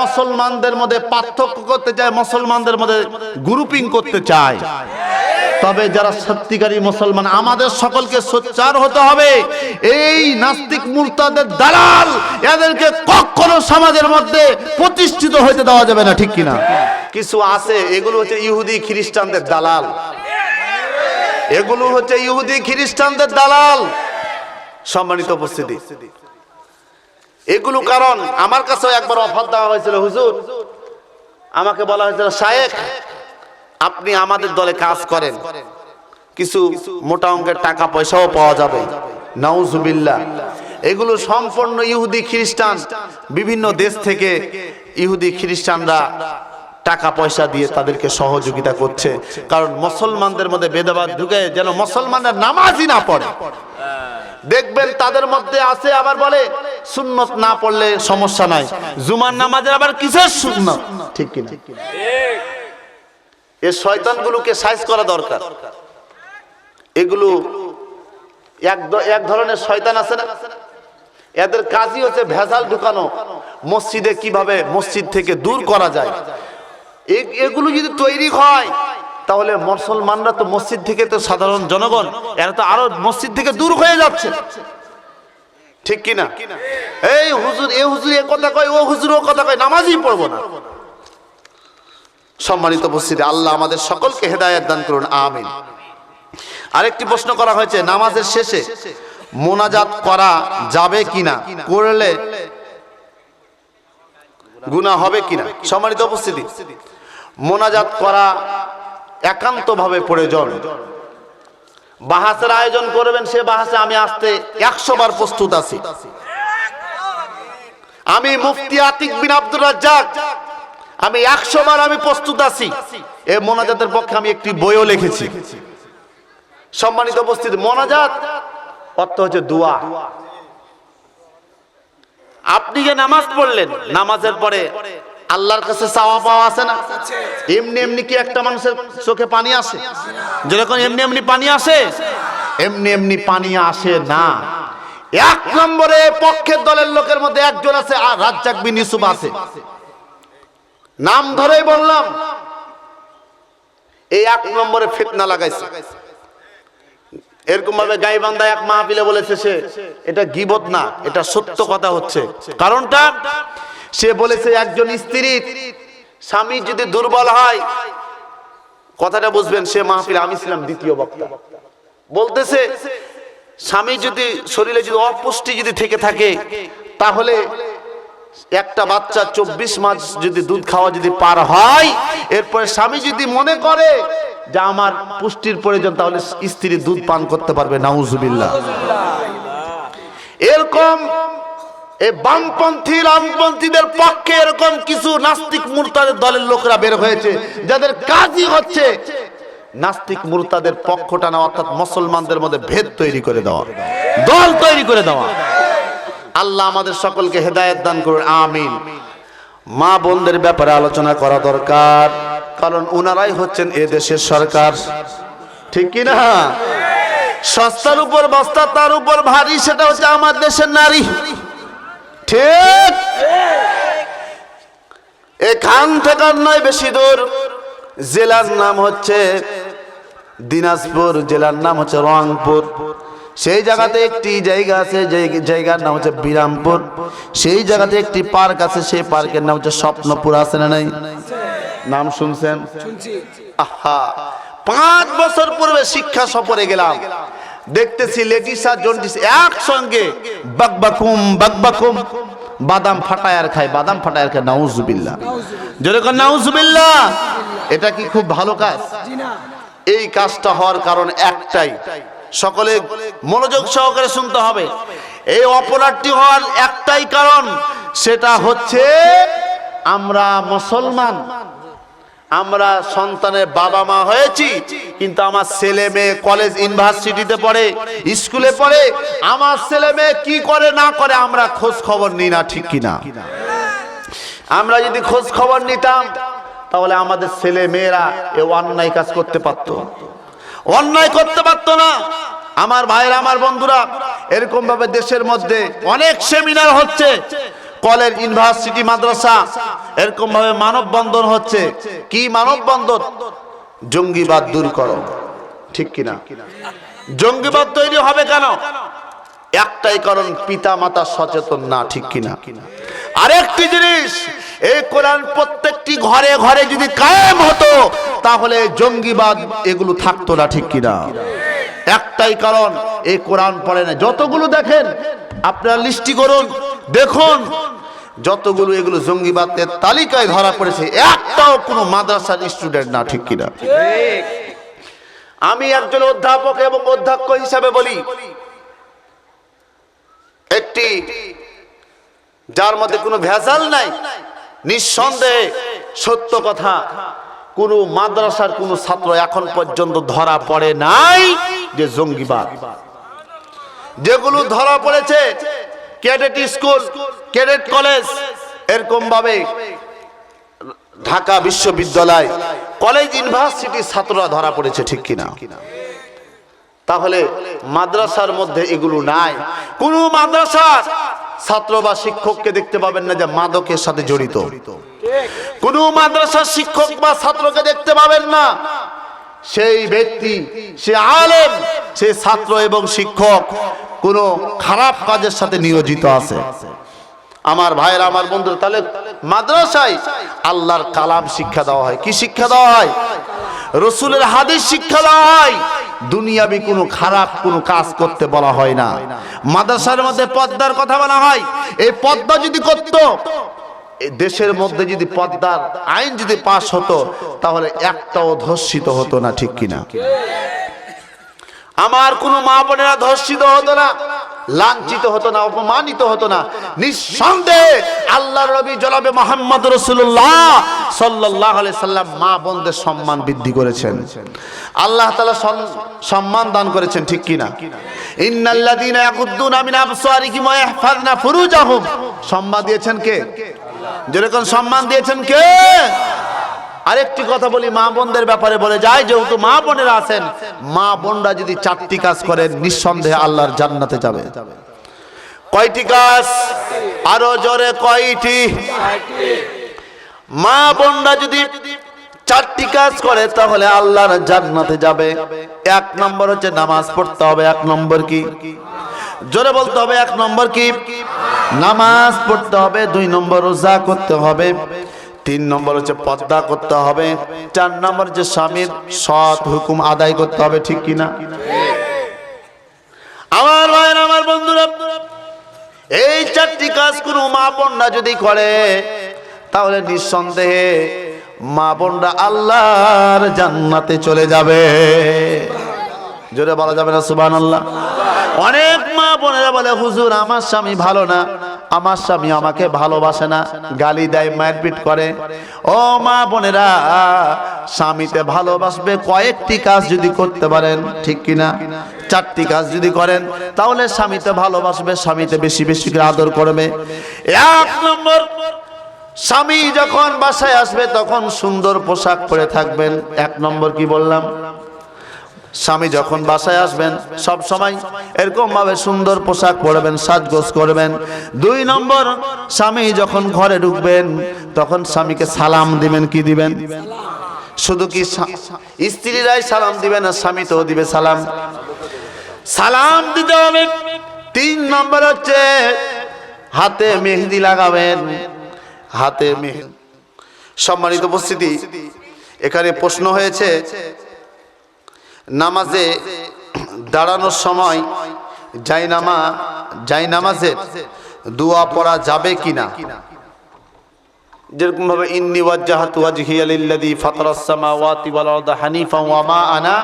মুসলমানদের মধ্যে পার্থক্য করতে চায়, মুসলমানদের মধ্যে গ্রুপিং করতে চায়। তবে যারা সত্যিকারী মুসলমান, আমাদের সকলকে সোচ্চার হতে হবে, এই নাস্তিক মূর্তাদের দালাল এদেরকে কখনো সমাজের মধ্যে প্রতিষ্ঠিত হতে দেওয়া যাবে না, ঠিক কিনা? কিছু আছে, এগুলো হচ্ছে ইহুদি খ্রিস্টানদের দালাল। এগুলো হচ্ছে ইহুদি খ্রিস্টানদের দালাল। সম্মানিত উপস্থিতি। এগুলো কারণ আমার কাছেও একবার অফার দেওয়া হয়েছিল, হুজুর। আমাকে বলা হয়েছিল, শায়েখ, আপনি আমাদের দলে কাজ করেন। কিছু মোটা অঙ্কের টাকা পয়সাও পাওয়া যাবে। নাউজুবিল্লাহ। এগুলো সম্পূর্ণ ইহুদি খ্রিস্টান। বিভিন্ন দেশ থেকে ইহুদি খ্রিস্টানরা টাকা পয়সা দিয়ে তাদেরকে সহযোগিতা করছে। কারণ মুসলমানদের মধ্যে বেদবাদ ঢুকে যেন মুসলমানরা নামাজই না পড়ে। দেখবেন তাদের মধ্যে আছে, আবার বলে, সুন্নত না পড়লে সমস্যা নাই। জুমার নামাজের আবার কিসের সুন্নত? ঠিক কিনা? এই শয়তানগুলোকে সাইজ করা দরকার। এগুলো এক এক ধরনের শয়তান আছে না? এদের কাজই হচ্ছে ভেজাল ঢুকানো। মসজিদে কীভাবে মসজিদ থেকে দূর করা যায়? এ- এগুলো যদি তৈরি হয় তাহলে মুসলমানরা তো মসজিদ থেকে তো সাধারণ জনগণ, এরা তো আরও মসজিদ থেকে দূর হয়ে যাচ্ছে। ঠিক কিনা এই হুজুর, এ হুজুর এ কথা কয়, ও হুজুর ও কথা কয়, নামাজই পড়ব না। সম্মানিত উপস্থিতি আল্লাহ আমাদের সকলকে হেদায়েত দান করুন, আমিন। আরেকটি প্রশ্ন করা হয়েছে, নামাজের শেষে মোনাজাত করা যাবে কিনা, করলে গুনাহ হবে কিনা? সম্মানিত উপস্থিতি। মোনাজাত করা একান্তভাবে প্রয়োজন। বাহাসের আয়োজন করবেন সে বাহাসে আমি আসতে একশো বার প্রস্তুত আছি। আমি মুফতি আতিক বিন আব্দুর রাজ্জাক। আমি একশো বার আমি প্রস্তুত আছি। এ মোনাজাতের পক্ষে আমি একটি বইও লিখেছি। সম্মানিত উপস্থিতি, মোনাজাত অর্থ হচ্ছে দোয়া। আপনি যে নামাজ পড়লেন, নামাজের পরে আল্লাহর কাছে চাওয়া পাওয়া আছে না? এমনি এমনি কি একটা মানুষের চোখে পানি আসে? যেরকম এমনি এমনি পানি আসে, এমনি এমনি পানি আসে না। এক নম্বরে পক্ষের দলের লোকের মধ্যে একজন আছে, আর রাজ্জাক বিন ইউসুফ আছে। নাম ধরেই বললাম, এই এক নম্বরে ফিতনা লাগাইছে। এরকম ভাবে গাইবান্ধা এক মাহফিলে বলেছে সে, এটা গিবত না, এটা সত্য কথা হচ্ছে। কারণটা সে বলেছে, একজন স্ত্রী, স্বামী যদি দুর্বল হয়, কথাটা বুঝবেন, সে মাহফিলে আমি ছিলাম দ্বিতীয় বক্তা। বলতেছে, স্বামী যদি, শরীরে যদি অপুষ্টি যদি থেকে থাকে, তাহলে একটা বাচ্চা চব্বিশ মাস যদি দুধ খাওয়া যদি পার হয়, এরপরে স্বামী যদি মনে করে যে আমার পুষ্টির প্রয়োজন, তাহলে স্ত্রী দুধ পান করতে পারবে, নাউজুবিল্লাহ। এরকম এই বামপন্থী, রামপন্থীদের পক্ষে এরকম কিছু নাস্তিক মুরতাদের দলের লোকরা বের হয়েছে, যাদের কাজই হচ্ছে নাস্তিক মুরতাদের অর্থাৎ মুসলমানদের মধ্যে ভেদ তৈরি করে দল তৈরি করে দেওয়া। আল্লাহ আমাদের সকলকে হেদায়েত দান করুন, আমিন। মা বোনদের ব্যাপারে আলোচনা করা দরকার, কারণ উনারাই হচ্ছেন এ দেশের সরকার। ঠিক না? সস্তার উপর বস্তা, তার উপর ভারী, সেটা হচ্ছে আমার দেশের নারী। ঠিক। এখান থেকে নয় বেশি দূর। জেলার নাম হচ্ছে দিনাজপুর জেলার নাম হচ্ছে রংপুর। সেই জায়গাতে একটি জায়গা আছে যে জায়গার নাম হচ্ছে বিরামপুর। সেই জায়গাতে একটি পার্ক আছে সেই পার্কের নাম হচ্ছে স্বপ্নপুর আছে না নাই? নাম শুনছেন? আহা! পাঁচ বছর পূর্বে শিক্ষা সফরে গেলাম। দেখতেছি লেডিস আর জন্ডিস একসঙ্গে। বাকবাকুম বাকবাকুম বাদাম ফাটায়ার খায় বাদাম ফাটায়ার খায় নাউজুবিল্লাহ। যেরকম নাউজুবিল্লাহ। এটা কি খুব ভালো কাজ? এই কাজটা হওয়ার কারণ একটাই সকলে মনোযোগ সহকারে শুনতে হবে। এই অপরাধটি হওয়ার একটাই কারণ সেটা হচ্ছে আমরা মুসলমান। আমরা সন্তানের বাবা মা হয়েছি, কিন্তু আমার ছেলে মেয়ে কলেজ ইউনিভার্সিটিতে পড়ে স্কুলে পড়ে, আমার ছেলে মেয়ে কি করে না করে আমরা খোঁজ খবর নিই না, ঠিক কিনা? আমরা যদি খোঁজ খবর নিতাম, তাহলে আমাদের ছেলে মেয়েরা এ অন্যায় কাজ করতে পারত। অন্যায় করতে পারত না। আমার ভাইয়েরা, আমার বন্ধুরা এরকম ভাবে দেশের মধ্যে অনেক সেমিনার হচ্ছে। কলেজ ইউনিভার্সিটি মাদ্রাসা। এরকম ভাবে মানববন্ধন হচ্ছে। কি মানববন্ধন? জঙ্গিবাদ দূর করো। ঠিক কিনা? জঙ্গিবাদ তৈরি হবে কেন? একটাই কারণ পিতা মাতা সচেতন না, ঠিক কিনা? আরেকটি জিনিস, এই কোরআন প্রত্যেকটি ঘরে ঘরে যদি কায়েম হতো, তাহলে জঙ্গিবাদ এগুলো থাকতো না, ঠিক কিনা? একটাই কারণ, এই কোরআন পড়ে না। যতগুলো দেখেন, আপনারা লিস্টি করুন, দেখুন যতগুলো এগুলো জঙ্গিবাদের তালিকায় ধরা পড়েছে, একটাও কোনো মাদ্রাসার স্টুডেন্ট না, ঠিক কিনা? আমি একজন অধ্যাপক এবং অধ্যক্ষ হিসাবে বলি, একটি যার মধ্যে কোনো ভেজাল নাই, নিঃসন্দেহে সত্য কথা, কোনো মাদ্রাসার কোনো ছাত্র এখন পর্যন্ত ধরা পড়ে নাই যে জঙ্গিবাদ। যেগুলো ধরা পড়েছে ক্যাডেট স্কুল, ক্যাডেট কলেজ, এরকম ভাবে ঢাকা বিশ্ববিদ্যালয়, কলেজ, ইউনিভার্সিটি ছাত্ররা ধরা পড়েছে ঠিক কিনা? তাহলে মাদ্রাসার মধ্যে এগুলো নাই। কোন মাদ্রাসার ছাত্র বা শিক্ষককে দেখতে পাবেন না যে মাদকের সাথে জড়িত। কোন মাদ্রাসার শিক্ষক বা ছাত্রকে দেখতে পাবেন না। সেই ব্যক্তি, সে আলেম, সে ছাত্র এবং শিক্ষক। কোন খারাপ কাজের সাথে নিয়োজিত আছে। আমার ভাইয়ের, আমার বন্ধুরা, তাহলে মাদ্রাসায় আল্লাহর কালাম শিক্ষা দেওয়া হয়। কি শিক্ষা দেওয়া হয়? রসুলের হাদিস শিক্ষা দেওয়া হয়। দুনিয়াবি কোনো খারাপ কোনো কাজ করতে বলা হয় না। মাদ্রাসার মধ্যে পদ্মার কথা বলা হয়। এই পদ্মা যদি করত দেশের মধ্যে যদি পদ্মার আইন যদি পাশ হতো, তাহলে একটাও ধর্ষিত হতো না, ঠিক কিনা? আমার কোনো মা বোনেরা ধর্ষিত হতো না, লাঞ্ছিত হতো না, অপমানিত হতো না। নিঃসন্দেহে আল্লাহ রবি জলাবে মোহাম্মদ রসুল্লাহ সাল্লাহ সাল্লাম মা বোনদের সম্মান বৃদ্ধি করেছেন। আল্লাহ তালা সম্মান দান করেছেন, ঠিক কিনা? ইন্নাল্লাযীনা ইয়াকুদ্দুনা মিন আবসারিহিম ওয়া ইয়াহফাযনা ফুরুজাহুম। সম্মান দিয়েছেন কে? যেরকম সম্মান দিয়েছেন কে? আরেকটি কথা বলি, মা বোনদের ব্যাপারে বলে যায়, যেহেতু মা বোনেরা আছেন, মা বোনরা যদি চারটি কাজ করেন, নিঃসন্দেহে আল্লাহর জান্নাতে যাবে। কয়টি কাজ? আরও জোরে কয়টি? মা বোনরা যদি চারটি কাজ করে, তাহলে আল্লাহর জান্নাতে যাবে। এক নম্বর হচ্ছে নামাজ পড়তে হবে, এক নম্বর কি? জোরে বলতে হবে, এক নম্বর কি? নামাজ পড়তে হবে, দুই নম্বর রোজা করতে হবে। তিন নম্বর হচ্ছে পর্দা করতে হবে। চার নম্বর হচ্ছে স্বামীর সৎ হুকুম আদায় করতে হবে, ঠিক কিনা? আমার ভাইয়ের, আমার বন্ধুরা, এই চারটি কাজ কোনো মা বোনরা যদি করে, তাহলে নিঃসন্দেহে মা বোনরা আল্লাহর জান্নাতে চলে যাবে। জোরে বলা যাবে না সুবান আল্লাহ অনেক মা বোনেরা বলে, হুজুর, আমার স্বামী ভালো না। আমার স্বামী আমাকে ভালোবাসে না, গালি দেয়, মারপিট করে। ও মা বোনেরা, স্বামীতে ভালোবাসবে কয়েকটি কাজ যদি করতে পারেন, ঠিক কিনা? চারটি কাজ যদি করেন, তাহলে স্বামীতে ভালোবাসবে, স্বামীতে বেশি বেশি করে আদর করবে। এক নম্বর, স্বামী যখন বাসায় আসবে, তখন সুন্দর পোশাক পরে থাকবেন। এক নম্বর কি বললাম? স্বামী যখন বাসায় আসবেন, সব সময় এরকম ভাবে সুন্দর পোশাক পরবেন, সাজগোজ করবেন। দুই নম্বর, স্বামী যখন ঘরে ঢুকবেন, তখন স্বামীকে সালাম দিবেন, কি দিবেন? শুধু কি স্ত্রীরাই সালাম দিবেন আর স্বামী তো দিবে সালাম? সালাম দিতে হবে। তিন নম্বর হচ্ছে, হাতে মেহেদি লাগাবেন। হাতে মেহেদি সম্মানিত উপস্থিতি, এখানে প্রশ্ন হয়েছে নামাজে দাঁড়ানোর সময় যাই নামা যাই নামাজের দোয়া পড়া যাবে কিনা? যেরকম ভাবে ইন্নি ওয়াজ্জাহাতু ওয়াজহিয়া লিল্লাযী ফাতারাস সামাওয়াতি ওয়াল আরদা হানিফা ওয়া মা আনা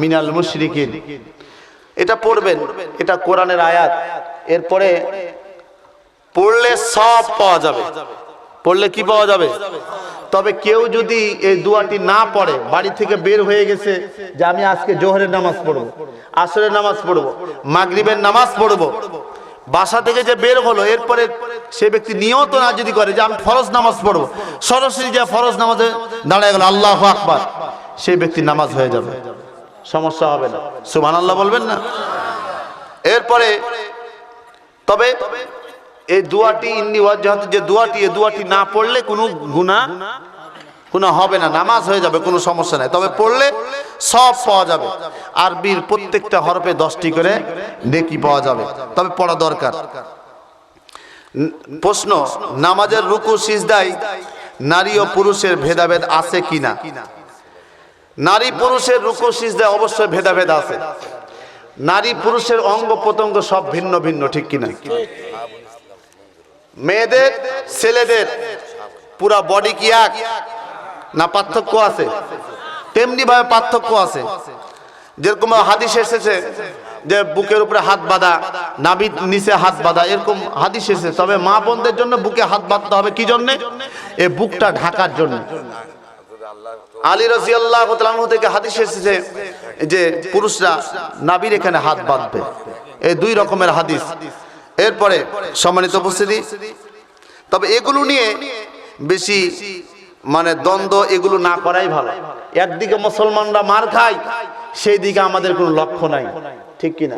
মিনাল মুশরিকিন। এটা পড়বেন, এটা কোরআনের আয়াত। এরপরে পড়লে সব পাওয়া যাবে। পড়লে কি পাওয়া যাবে? তবে কেউ যদি এই দুয়াটি না পড়ে, বাড়ি থেকে বের হয়ে গেছে যে আমি আজকে জোহরের নামাজ পড়ব, আসরের নামাজ পড়ব, মাগরিবের নামাজ পড়ব, বাসা থেকে যে বের হলো, এরপরে সে ব্যক্তি নিয়ত না যদি করে যে আমি ফরজ নামাজ পড়ব, সরাসরি যে ফরজ নামাজে দাঁড়ায় গেল, আল্লাহ আকবার সেই ব্যক্তি নামাজ হয়ে যাবে। সমস্যা হবে না। সুমান আল্লাহ বলবেন না? এরপরে, তবে এই দুয়াটি ইন্নি ওয়াজ্জাহাত যে দুয়াটি, এই দুয়াটি না পড়লে কোনো গুনাহ কোনো হবে না, নামাজ হয়ে যাবে, কোনো সমস্যা নাই। তবে পড়লে সব পাওয়া যাবে আরবির প্রত্যেকটা হরফে দশটি করে নেকি পাওয়া যাবে, তবে পড়া দরকার। প্রশ্ন, নামাজের রুকু সিজদাই নারী ও পুরুষের ভেদাভেদ আছে কিনা? নারী পুরুষের রুকু, সিজদায় অবশ্যই ভেদাভেদ আছে। নারী পুরুষের অঙ্গ প্রত্যঙ্গ সব ভিন্ন ভিন্ন, ঠিক কিনা? মেয়েদের, ছেলেদের, পুরা বডি কি এক? না পার্থক্য আছে? তেমনি ভাবে পার্থক্য আছে। যেরকম হাদিস এসেছে যে বুকের উপরে হাত বাঁধা নাবির নিচে হাত বাঁধা, এরকম হাদিস এসেছে। তবে মা বোনদের জন্য বুকে হাত বাঁধতে হবে কি জন্য? এ বুকটা ঢাকার জন্য। আলী রাজি আল্লাহ থেকে হাদিস এসেছে যে পুরুষরা নাবির এখানে হাত বাঁধবে। এই দুই রকমের হাদিস। এরপরে সম্মানিত উপস্থিতি, তবে এগুলো নিয়ে বেশি মানে দ্বন্দ্ব এগুলো না করাই ভালো। একদিকে মুসলমানরা মার খায় সেই দিকে আমাদের কোনো লক্ষ্য নাই। ঠিক কিনা?